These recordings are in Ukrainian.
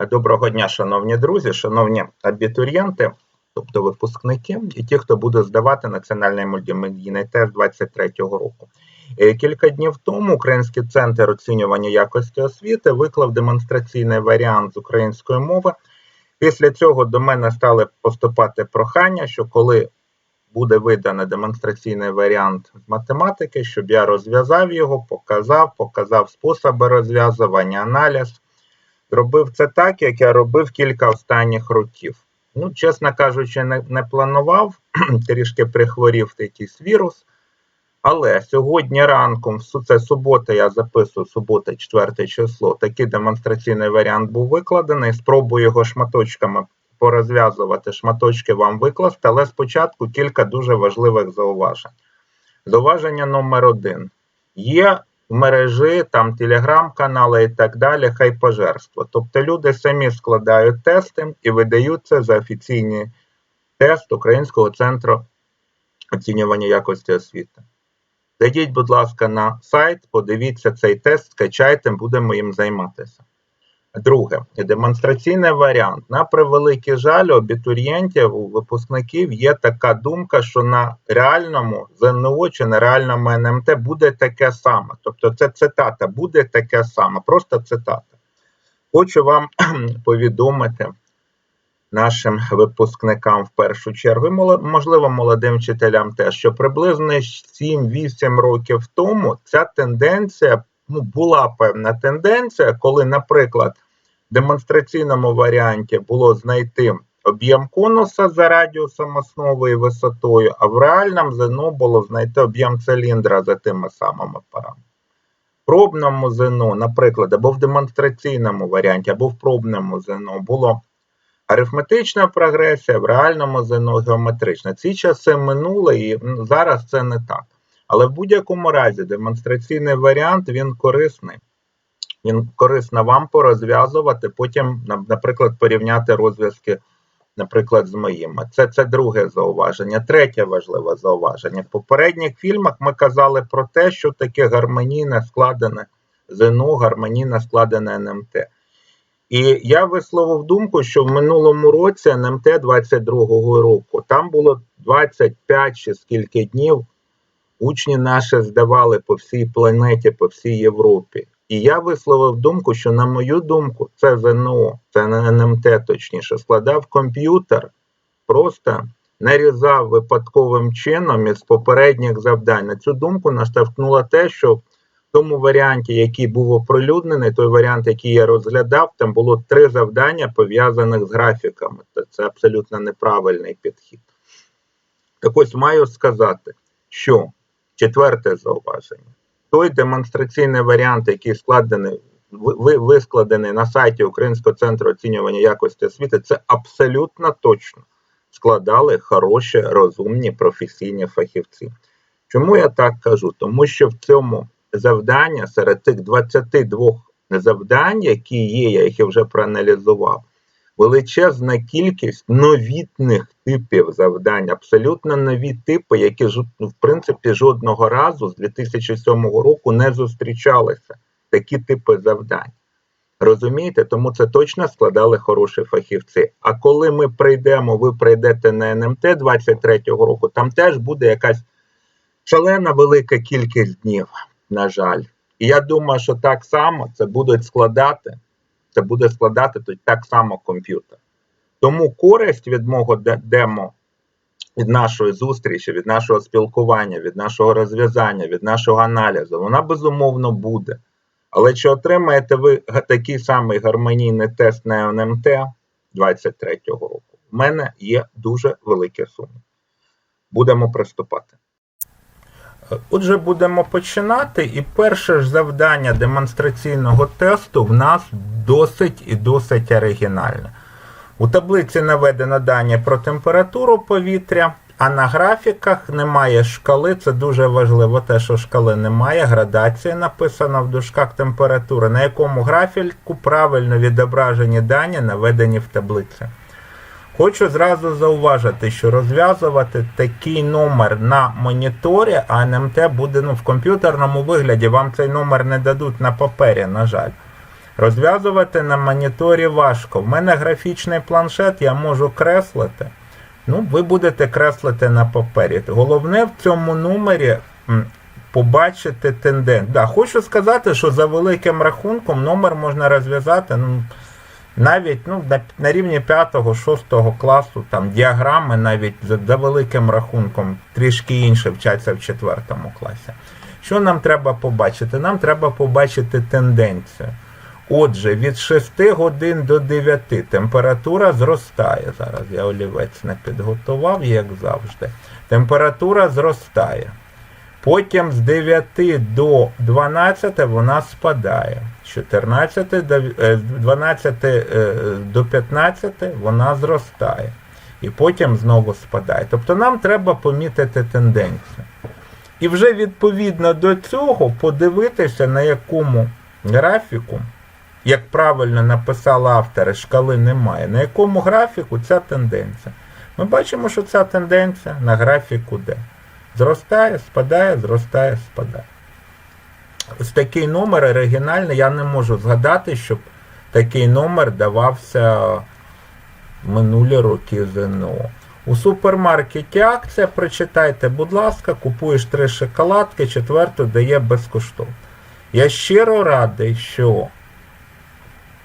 Доброго дня, шановні друзі, шановні абітурієнти, тобто випускники, і ті, хто буде здавати національний мультимедійний тест 23-го року. Е, Кілька днів тому Український центр оцінювання якості освіти виклав демонстраційний варіант з української мови. Після цього до мене стали поступати прохання, що коли буде виданий демонстраційний варіант з математики, щоб я розв'язав його, показав, показав способи розв'язування, аналіз. Зробив це так, як я робив кілька останніх років. Ну, чесно кажучи, не, не планував, трішки прихворів якийсь вірус. Але сьогодні ранком, це субота, я записую субота, 4 число, такий демонстраційний варіант був викладений. Спробую його шматочками порозв'язувати, шматочки вам викласти, але спочатку кілька дуже важливих зауважень. Зауваження номер один. Є мережі, там телеграм-канали і так далі, хай пожерство. Тобто люди самі складають тести і видають це за офіційний тест Українського центру оцінювання якості освіти. Зайдіть, будь ласка, на сайт, подивіться цей тест, скачайте, будемо їм займатися. Друге, демонстраційний варіант. На превеликий жаль, абітурієнтів, у випускників є така думка, що на реальному ЗНО чи на реальному НМТ буде таке саме. Тобто це цитата, буде таке саме, просто цитата. Хочу вам повідомити нашим випускникам в першу чергу, і можливо, молодим вчителям теж, що приблизно 7-8 років тому ця тенденція ну, була певна тенденція, коли, наприклад, демонстраційному варіанті було знайти об'єм конуса за радіусом основи і висотою, а в реальному ЗНО було знайти об'єм циліндра за тими самими параметрами. В пробному ЗНО, наприклад, або в демонстраційному варіанті, або в пробному ЗНО було арифметична прогресія, в реальному ЗНО геометрична. Ці часи минули і зараз це не так. Але в будь-якому разі демонстраційний варіант він корисний. Він корисно вам порозв'язувати, потім, наприклад, порівняти розв'язки, наприклад, з моїми. Це, це друге зауваження. Третє важливе зауваження. В попередніх фільмах ми казали про те, що таке гармонійне складене ЗНО, гармонійне складене НМТ. І я висловив думку, що в минулому році НМТ 22-го року там було 25 чи скільки днів. Учні наші здавали по всій планеті, по всій Європі. І я висловив думку, що, на мою думку, це ЗНО, це не НМТ, точніше, складав комп'ютер, просто нарізав випадковим чином із попередніх завдань. На цю думку наштовхнуло те, що в тому варіанті, який був оприлюднений, той варіант, який я розглядав, там було три завдання пов'язаних з графіками. Це абсолютно неправильний підхід. Так ось маю сказати, що четверте зауваження. Той демонстраційний варіант, який складений, ви- ви- вискладений на сайті Українського центру оцінювання якості освіти, це абсолютно точно складали хороші, розумні, професійні фахівці. Чому я так кажу? Тому що в цьому завдання серед тих 22 завдань, які є, я їх вже проаналізував, величезна кількість новітних типів завдань, абсолютно нові типи, які ну, в принципі жодного разу з 2007 року не зустрічалися. Такі типи завдань. Розумієте, тому це точно складали хороші фахівці. А коли ми прийдемо, ви прийдете на НМТ 23-го року, там теж буде якась шалена велика кількість днів, на жаль. І я думаю, що так само це будуть складати, це буде складати так само комп'ютер. Тому користь від мого демо, від нашої зустрічі, від нашого спілкування, від нашого розв'язання, від нашого аналізу, вона безумовно буде. Але чи отримаєте ви такий самий гармонійний тест на НМТ 23-го року? У мене є дуже великі суми. Будемо приступати. Отже, будемо починати. І перше ж завдання демонстраційного тесту в нас досить і досить оригінальне. У таблиці наведено дані про температуру повітря, а на графіках немає шкали. Це дуже важливо, те, що шкали немає. Градація написана в дужках температури, на якому графіку правильно відображені дані, наведені в таблиці. Хочу зразу зауважити, що розв'язувати такий номер на моніторі, а НМТ буде ну, в комп'ютерному вигляді, вам цей номер не дадуть на папері, на жаль. Розв'язувати на моніторі важко. В мене графічний планшет, я можу креслити. Ну, ви будете креслити на папері. Головне в цьому номері побачити тенденцію. Да, хочу сказати, що за великим рахунком номер можна розв'язати ну, навіть ну, на, на рівні 5-6 класу, там діаграми навіть за, за великим рахунком трішки інше вчаться в 4 класі. Що нам треба побачити? Нам треба побачити тенденцію. Отже, від 6 годин до 9 температура зростає. Зараз я олівець не підготував, як завжди. Температура зростає. Потім з 9 до 12 вона спадає. З 14 до е, з 12 е, до 15 вона зростає. І потім знову спадає. Тобто нам треба помітити тенденцію. І вже відповідно до цього подивитися, на якому графіку, як правильно написали автори, шкали немає, на якому графіку ця тенденція. Ми бачимо, що ця тенденція на графіку де. Зростає, спадає, зростає, спадає. Ось такий номер оригінальний, я не можу згадати, щоб такий номер давався минулі роки ЗНО. У супермаркеті акція, прочитайте, будь ласка, купуєш три шоколадки, четверту дає безкоштовно. Я щиро радий, що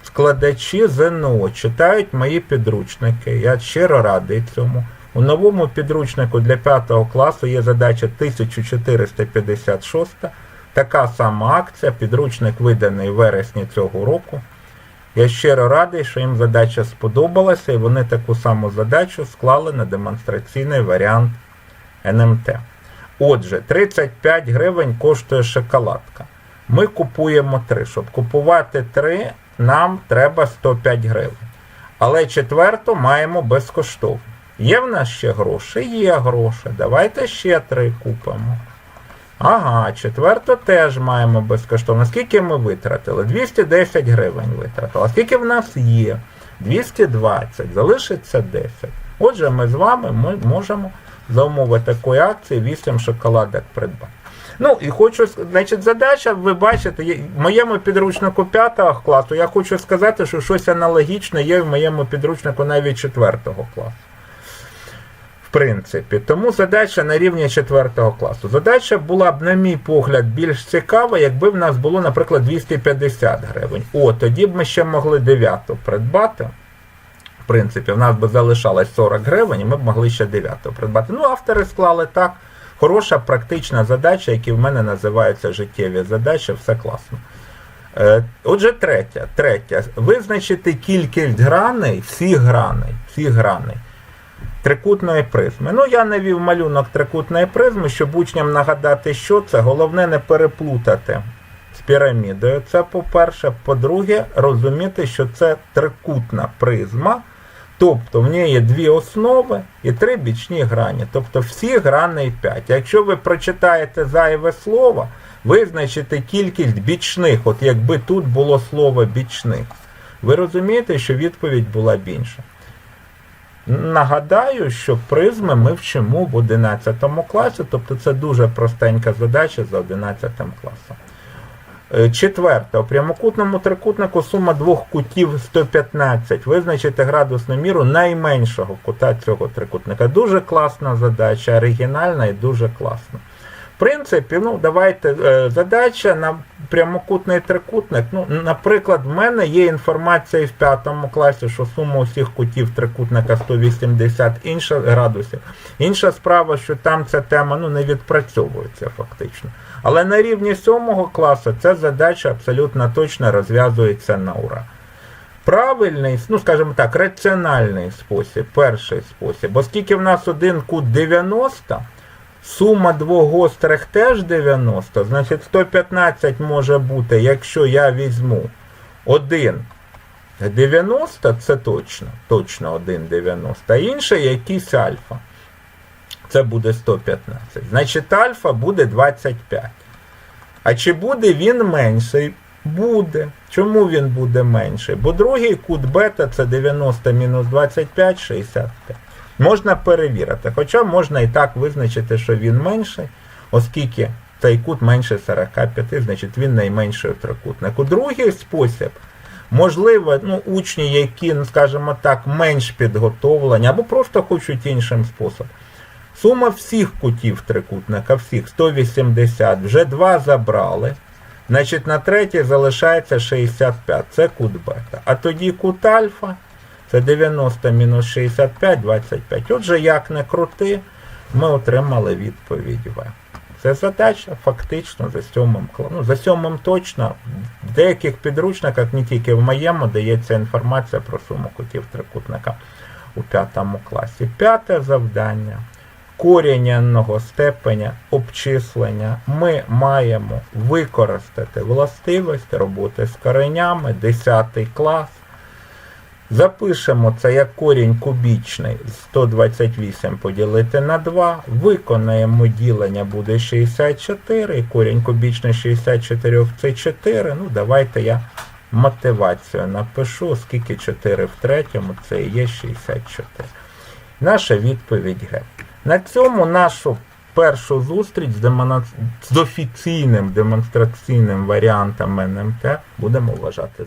складачі ЗНО читають мої підручники. Я щиро радий цьому. У новому підручнику для 5 класу є задача 1456. Така сама акція, підручник виданий в вересні цього року. Я щиро радий, що їм задача сподобалася, і вони таку саму задачу склали на демонстраційний варіант НМТ. Отже, 35 гривень коштує шоколадка. Ми купуємо 3. Щоб купувати 3, нам треба 105 гривень. Але четверту маємо безкоштовно. Є в нас ще гроші? Є гроші. Давайте ще 3 купимо. Ага, четверту теж маємо безкоштовно. Скільки ми витратили? 210 гривень витратили. А скільки в нас є? 220, залишиться 10. Отже, ми з вами ми можемо за умови такої акції 8 шоколадок придбати. Ну і хочу, значить, задача, ви бачите, в моєму підручнику 5 класу, я хочу сказати, що щось аналогічне є в моєму підручнику навіть 4 класу. Принципі, тому задача на рівні 4 класу. Задача була б, на мій погляд, більш цікава, якби в нас було, наприклад, 250 гривень. О, тоді б ми ще могли 9 придбати. В принципі, в нас би залишалось 40 гривень, і ми б могли ще 9 придбати. Ну, автори склали так. Хороша практична задача, які в мене називаються життєві задачі, все класно. Е, Отже, третя. третя. Визначити кількість граней, всіх граней, всіх граней трикутної призми. Ну, я навів малюнок трикутної призми, щоб учням нагадати, що це. Головне не переплутати з пірамідою. Це по-перше. По-друге, розуміти, що це трикутна призма. Тобто в ній є дві основи і три бічні грані. Тобто всі грани 5. Якщо ви прочитаєте зайве слово, визначите кількість бічних, от якби тут було слово бічних, ви розумієте, що відповідь була б інша. Нагадаю, що призми ми вчимо в 11 класі, тобто це дуже простенька задача за 11 класом. Е, Четверте, у прямокутному трикутнику сума двох кутів 115. Визначити градусну міру найменшого кута цього трикутника. Дуже класна задача, оригінальна і дуже класна. Принципі, ну давайте е, задача на прямокутний трикутник. Ну, наприклад, в мене є інформація в п'ятому класі, що сума усіх кутів трикутника 180 інша, градусів. Інша справа, що там ця тема ну, не відпрацьовується фактично. Але на рівні сьомого класу ця задача абсолютно точно розв'язується на ура. Правильний, ну скажімо так, раціональний спосіб, перший спосіб, оскільки в нас один кут 90, сума двох гострих теж 90, значить 115 може бути, якщо я візьму 1 90, це точно, точно 1,90, а інший якийсь альфа. Це буде 115. Значить, альфа буде 25. А чи буде він менший? Буде. Чому він буде менший? Бо другий кут бета це 90 мінус 25, 65. Можна перевірити. Хоча можна і так визначити, що він менший, оскільки цей кут менше 45, значить він найменший у трикутнику. Другий спосіб Можливо, ну, учні, які, ну, скажімо так, менш підготовлені, або просто хочуть іншим способом. Сума всіх кутів трикутника, всіх 180, вже два забрали. Значить, на третій залишається 65, це кут бета. А тоді кут альфа, це 90 мінус 65, 25. Отже, як не крути, ми отримали відповідь В. Це задача фактично за сьомим. Ну, за сьомим точно. В деяких підручниках, не тільки в моєму, дається інформація про суму кутів трикутника у п'ятому класі. П'яте завдання. Корінь n-ного степеня обчислення ми маємо використати властивість роботи з коренями 10 клас. Запишемо це як корінь кубічний 128 поділити на 2. Виконаємо ділення буде 64. І корінь кубічний 64 це 4. Ну, давайте я мотивацію напишу, оскільки 4 в третьому це і є 64. Наша відповідь Г. На цьому нашу першу зустріч з, демона... з офіційним демонстраційним варіантом НМТ будемо вважати.